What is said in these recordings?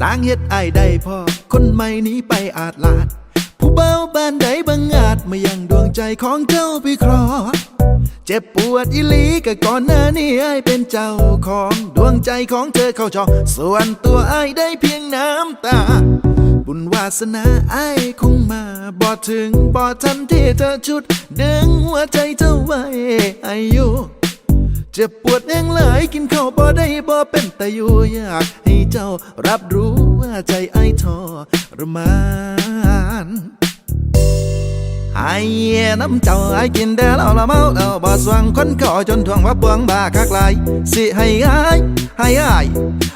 พ่อได้พอ คนใหม่นี้ไปอาจลาด ผู้เบาบ้านใดบังอาจมายังดวงใจของเจ้าไปครอเจ็บปวดอีหลีก็ก่อนหน้านี้ไอเป็นเจ้าของดวงใจของเธอเข้าจอส่วนตัวไอได้เพียงน้ำตา บุญวาสนาไอคงมาบอถึงบอทันที่เธอชุด ดึงหัวใจเธอไว้อายุ เจ็บปวดแองหลายกินข้าวบ่ได้บ่เป็นแต่อยู่อยากให้เจ้ารับรู้ว่าใจไอ้ทรมานไอ้น้ำเจ้าไอ้กินแต่เหล้าละเมาแล้วบ่สว่างคนขอจนทวงว่าปวงบาคักหลายสิให้อ้ายให้อ้าย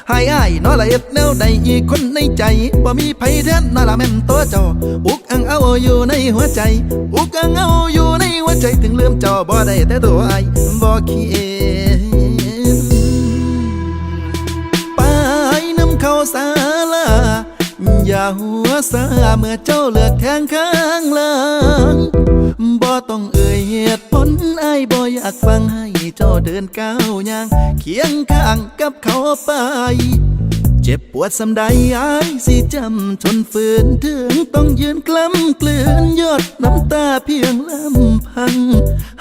ให้อ้ายน้อละเอ็ดแนวใดอีกคนในใจบ่มีไผแทนน้อละแม่นตัวเจ้าอุกอังเอาอยู่ในหัวใจ อุกอังเอาอยู่ในหัวใจถึงลืมเจ้าบ่ได้แต่ตัวไอ้ายบ่คิดไปน้ำเข้าสาลาอย่าหัวซาเมื่อเจ้าเลือกแทงข้างหลังบ่ต้องเอ่ยเหตุผลไอ้บ่อยากฟังให้เจ้าเดินก้าวย่างเคียงข้างกับเขาไปเจ็บปวดสำใดอายสิจำทนฝืนถึงต้องยืนกล้ำกลืนยอดน้ำตาเพียงลำพัง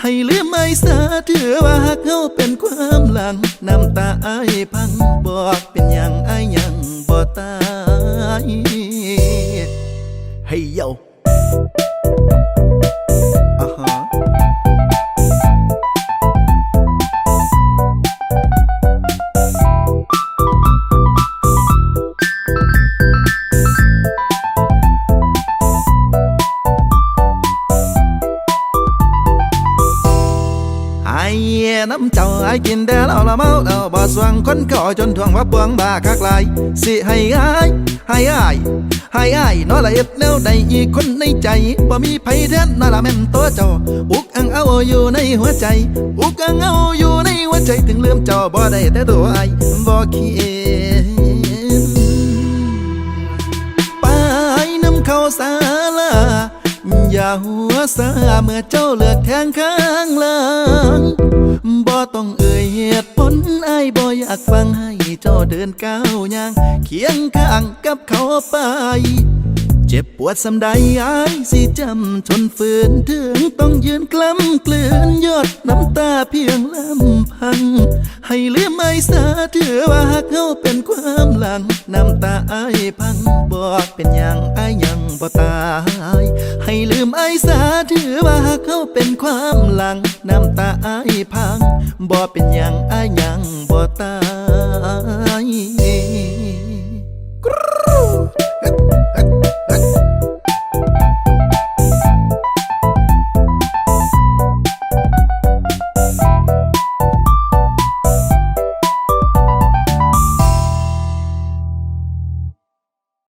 ให้ลืมไม่สาถือว่าหากเขาเป็นความหลัง น้ำตาอายพังบอกเป็นอย่างอายยังบ่ตายให้ น้ำเจ้าไอ้กินแต่เหล้าละเมาแล้วบ่สว่างคนขอจนทวงว่าปวงบาคักหลายสิให้อ้ายให้อ้ายให้อ้ายน้อละเอ็ดแนวใดอีกคนในใจบ่มีไผแทนน้อละแม่นตัวเจ้าอุกอังเอาอยู่ในหัวใจ อุกอังเอาอยู่ในหัวใจถึงลืมเจ้าบ่ได้แต่ตัวไอ้บ่คิดไปน้ำเข้าสาลาอย่าหัวซาเมื่อเจ้าเลือกแทงข้างหลัง ฟังให้เจ้าเดินก้าวย่าง เคียงข้างกับเขาไป เจ็บปวดสำใดอายสิจำทนฝืนถึงต้องยืนกล้ำกลืนยอดน้ำตาเพียงลำพัง ให้ลืมไม่สาเถือว่าหากเขาเป็นความหลัง น้ำตาอายพังบอกเป็นอย่างอายยังบ่ตาย ให้ลืมไอ้สาถือว่าหากเขาเป็นความหลัง น้ำตาอายพังบอกเป็นอย่างอายยังบ่ตาย